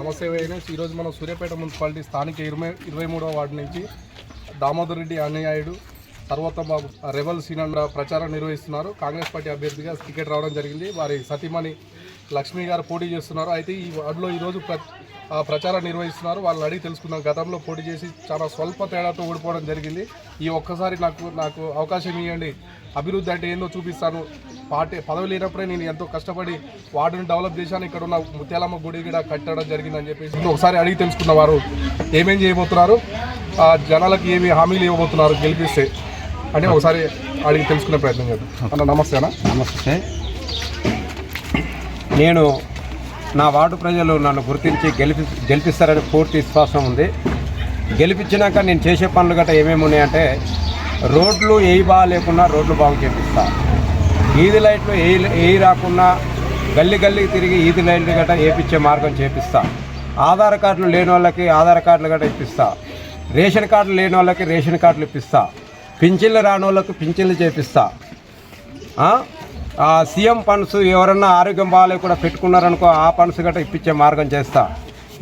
నమస్తే వైఎన్ఎస్ ఈరోజు మనం సూర్యాపేట మున్సిపాలిటీ స్థానిక ఇరవై ఇరవై మూడవ వార్డు నుంచి దామోదర్ రెడ్డి అన్నయ్యాయుడు తర్వాత బాబు రెవల్ సీనండ ప్రచారం నిర్వహిస్తున్నారు. కాంగ్రెస్ పార్టీ అభ్యర్థిగా టికెట్ రావడం జరిగింది. వారి సతీమణి లక్ష్మి గారు పోటీ చేస్తున్నారు. అయితే ఈ వార్డులో ఈరోజు ప్ర ఆ, ప్రచారం నిర్వహిస్తున్నారు. వాళ్ళని అడిగి తెలుసుకుందాం. గతంలో పోటీ చేసి చాలా స్వల్ప తేడాతో ఓడిపోవడం జరిగింది. ఈ ఒక్కసారి నాకు నాకు అవకాశం ఇవ్వండి అభివృద్ధి అంటే ఏందో చూపిస్తాను. పార్టీ పదవి లేనప్పుడే నేను ఎంతో కష్టపడి వార్డును డెవలప్ చేశాను. ఇక్కడ ఉన్న ముత్యాలమ్మ గుడి కూడా కట్టడం జరిగిందని చెప్పేసి ఒకసారి అడిగి తెలుసుకున్న వారు ఏమేం చేయబోతున్నారు? జనాలకు ఏమి హామీలు ఇవ్వబోతున్నారు? గెలిపిస్తే. అని ఒకసారి అడిగి తెలుసుకునే ప్రయత్నం చేద్దాం. అన్న నమస్తే అన్న నమస్తే. నేను నా వార్డు ప్రజలు నన్ను గుర్తించి గెలిపి గెలిపిస్తారని పూర్తి విశ్వాసం ఉంది. గెలిపించినాక నేను చేసే పనులు గట్రా ఏమేమి ఉన్నాయంటే రోడ్లు ఏ బాగా లేకున్నా రోడ్లు బాగు చేపిస్తా. ఈది లైట్లు ఏ ఏ రాకున్నా గల్లి గల్లికి తిరిగి ఈది లైట్లు గట్రా వేపించే మార్గం చేపిస్తా. ఆధార్ కార్డులు లేని వాళ్ళకి ఆధార్ కార్డులు గట్రా ఇప్పిస్తా. రేషన్ కార్డులు లేని వాళ్ళకి రేషన్ కార్డులు ఇప్పిస్తా. పింఛన్లు రాని వాళ్ళకి పింఛన్లు చేపిస్తా. సీఎం ఫండ్స్ ఎవరన్నా ఆరోగ్యం బాగాలేక కూడా పెట్టుకున్నారనుకో ఆ ఫండ్స్ గట్రా ఇప్పించే మార్గం చేస్తా.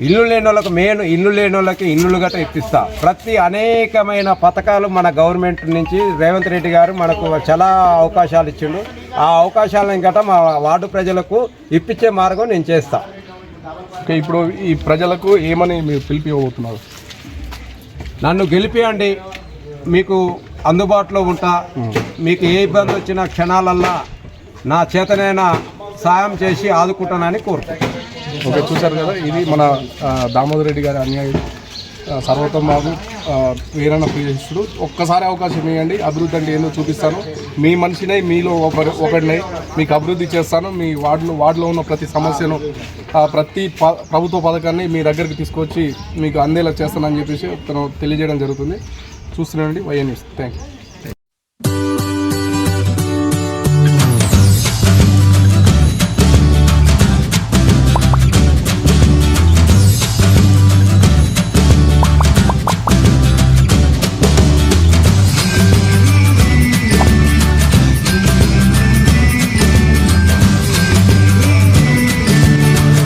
ఇల్లు లేని వాళ్ళకి మెయిన్ ఇల్లు లేని వాళ్ళకి ఇల్లులు గట్రా ఇప్పిస్తా. ప్రతి అనేకమైన పథకాలు మన గవర్నమెంట్ నుంచి రేవంత్ రెడ్డి గారు మనకు చాలా అవకాశాలు ఇచ్చిండు. ఆ అవకాశాలను గట్రా మా వార్డు ప్రజలకు ఇప్పించే మార్గం నేను చేస్తా. ఓకే ఇప్పుడు ఈ ప్రజలకు ఏమని మీరు పిలిపి ఇవ్వబోతున్నారు నన్ను గెలిపియండి. మీకు అందుబాటులో ఉంటా. మీకు ఏ ఇబ్బంది వచ్చినా క్షణాలల్లా నా చేతనైనా సాయం చేసి ఆదుకుంటానని కోరుకుంటున్నాను. ఓకే చూశారు కదా ఇది మన దామోదర్ రెడ్డి గారి అన్యాయుడు సర్వతం సర్వోత్తమ బాబు వీరన్న ప్రియశిష్యుడు ఒక్కసారి అవకాశం ఇవ్వండి. అభివృద్ధి అంటే ఏందో చూపిస్తాను. మీ మనిషినై మీలో ఒకరి ఒకడినై మీకు అభివృద్ధి చేస్తాను. మీ వార్డులో వార్డులో ఉన్న ప్రతి సమస్యను ప్రతి ప ప్రభుత్వ పథకాన్ని మీ దగ్గరికి తీసుకొచ్చి మీకు అందేలా చేస్తానని చెప్పేసి తను తెలియజేయడం జరుగుతుంది. చూస్తున్నానండి వైఎన్ఎస్. Thank you